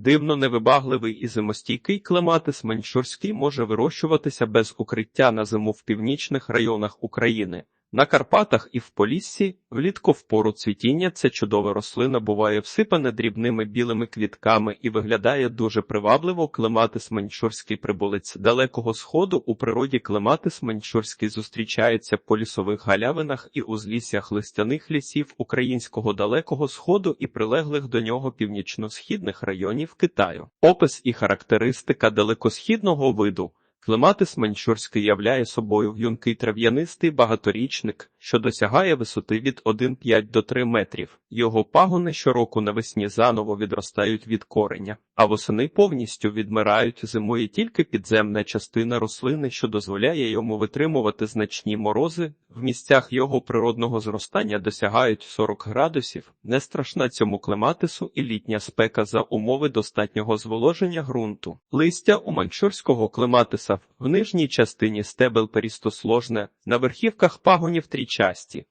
Дивно невибагливий і зимостійкий клематис маньчжурський може вирощуватися без укриття на зиму в північних районах України. На Карпатах і в Поліссі влітку в пору цвітіння ця чудова рослина буває всипане дрібними білими квітками і виглядає дуже привабливо. Клематис маньчжурський прибулець далекого сходу у природі клематис маньчжурський зустрічається по лісових галявинах і узліссях листяних лісів українського далекого сходу і прилеглих до нього північно-східних районів Китаю. Опис і характеристика далекосхідного виду. Клематис Манчурський являє собою в'юнкий трав'янистий багаторічник, що досягає висоти від 1,5 до 3 метрів. Його пагони щороку навесні заново відростають від кореня, а восени повністю відмирають зимою тільки підземна частина рослини, що дозволяє йому витримувати значні морози. В місцях його природного зростання досягають 40 градусів. Не страшна цьому клематису і літня спека за умови достатнього зволоження ґрунту. Листя у маньчжурського клематиса в нижній частині стебел перістосложне, на верхівках пагонів трічасті.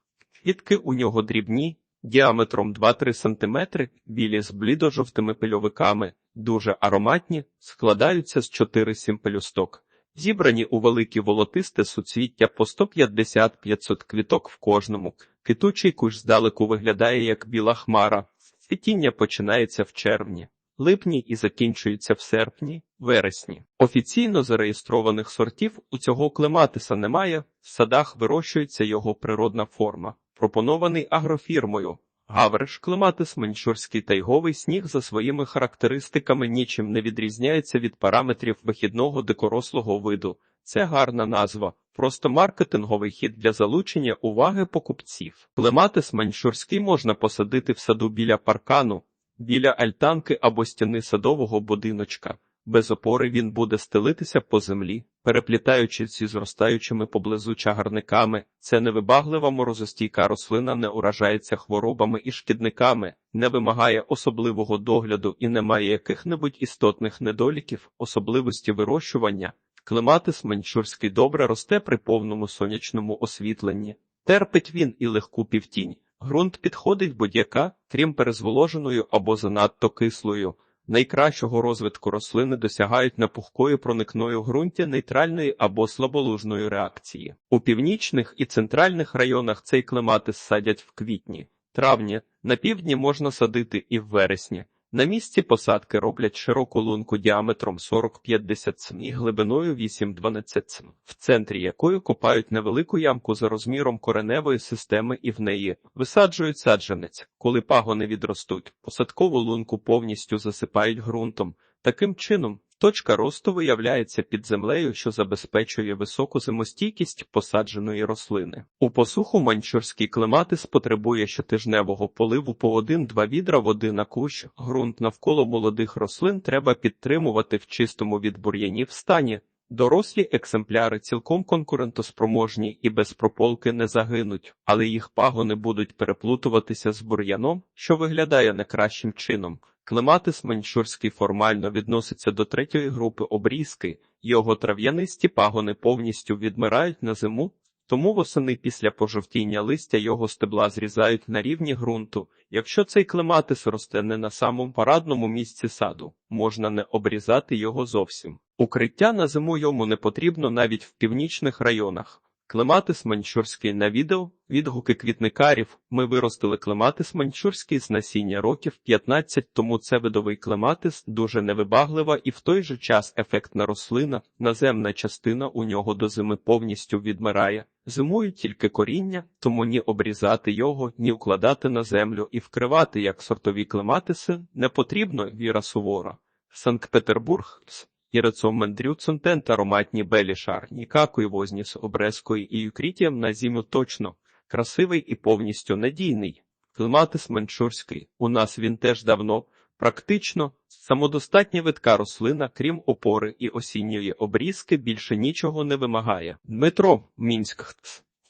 Квітки у нього дрібні, діаметром 2-3 см, білі з блідо-жовтими пильовиками, дуже ароматні, складаються з 4-7 пелюсток. Зібрані у великі волотисте суцвіття по 150-500 квіток в кожному. Китучий кущ здалеку виглядає як біла хмара. Цвітіння починається в червні, липні і закінчується в серпні, вересні. Офіційно зареєстрованих сортів у цього клематиса немає, в садах вирощується його природна форма, пропонований агрофірмою. Гавриш, клематис, меншурський тайговий сніг за своїми характеристиками нічим не відрізняється від параметрів вихідного дикорослого виду. Це гарна назва, просто маркетинговий хід для залучення уваги покупців. Клематис маньчжурський можна посадити в саду біля паркану, біля альтанки або стіни садового будиночка. Без опори він буде стелитися по землі, переплітаючись зі зростаючими поблизу чагарниками. Це невибаглива морозостійка рослина не уражається хворобами і шкідниками, не вимагає особливого догляду і не має яких-небудь істотних недоліків, особливості вирощування. Клематис маньчжурський добре росте при повному сонячному освітленні. Терпить він і легку півтінь. Ґрунт підходить будь-яка, крім перезволоженою або занадто кислою. Найкращого розвитку рослини досягають на пухкої проникною ґрунті нейтральної або слаболужної реакції. У північних і центральних районах цей клематис садять в квітні, травні, на півдні можна садити і в вересні. На місці посадки роблять широку лунку діаметром 40-50 см і глибиною 8-12 см, в центрі якої копають невелику ямку за розміром кореневої системи і в неї висаджують саджанець. Коли пагони відростуть, посадкову лунку повністю засипають ґрунтом. Таким чином, точка росту виявляється під землею, що забезпечує високу зимостійкість посадженої рослини. У посуху маньчжурський клематис потребує щотижневого поливу по 1-2 відра води на кущ. Ґрунт навколо молодих рослин треба підтримувати в чистому від бур'янів стані. Дорослі екземпляри цілком конкурентоспроможні і без прополки не загинуть, але їх пагони будуть переплутуватися з бур'яном, що виглядає не кращим чином. Клематис маньчжурський формально відноситься до третьої групи обрізки, його трав'янисті пагони повністю відмирають на зиму, тому восени після пожовтіння листя його стебла зрізають на рівні ґрунту. Якщо цей клематис росте не на самому парадному місці саду, можна не обрізати його зовсім. Укриття на зиму йому не потрібно навіть в північних районах. Клематис маньчжурський на відео, відгуки квітникарів. Ми виростили клематис маньчжурський з насіння років 15, тому це видовий клематис дуже невибаглива і в той же час ефектна рослина, наземна частина у нього до зими повністю відмирає. Зимують тільки коріння, тому ні обрізати його, ні вкладати на землю і вкривати як сортові клематиси не потрібно віра сувора. Санкт-Петербург Єрецом мандрюцем тент ароматні белі шарні, какою возніс обрезкою і юкрітієм на зиму точно, красивий і повністю надійний. Клематис манчурський, у нас він теж давно, практично, самодостатня видка рослина, крім опори і осінньої обрізки, більше нічого не вимагає. Дмитро, Мінськ,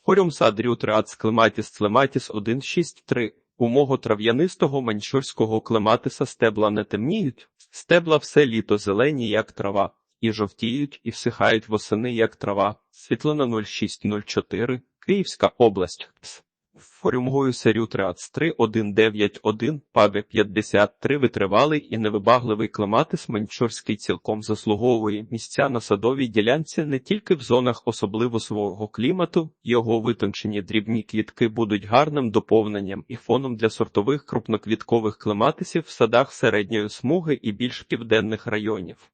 Хорюм садрют рац клематіс клематіс 163. У мого трав'янистого маньчурського клематиса стебла не темніють, стебла все літо зелені, як трава, і жовтіють, і всихають восени, як трава. Світлина 0604, Київська область. Форюмгою серію 3191 пави 53 витривалий і невибагливий клематис маньчжурський цілком заслуговує місця на садовій ділянці не тільки в зонах особливо свого клімату, його витончені дрібні квітки будуть гарним доповненням і фоном для сортових крупноквіткових клематисів в садах середньої смуги і більш південних районів.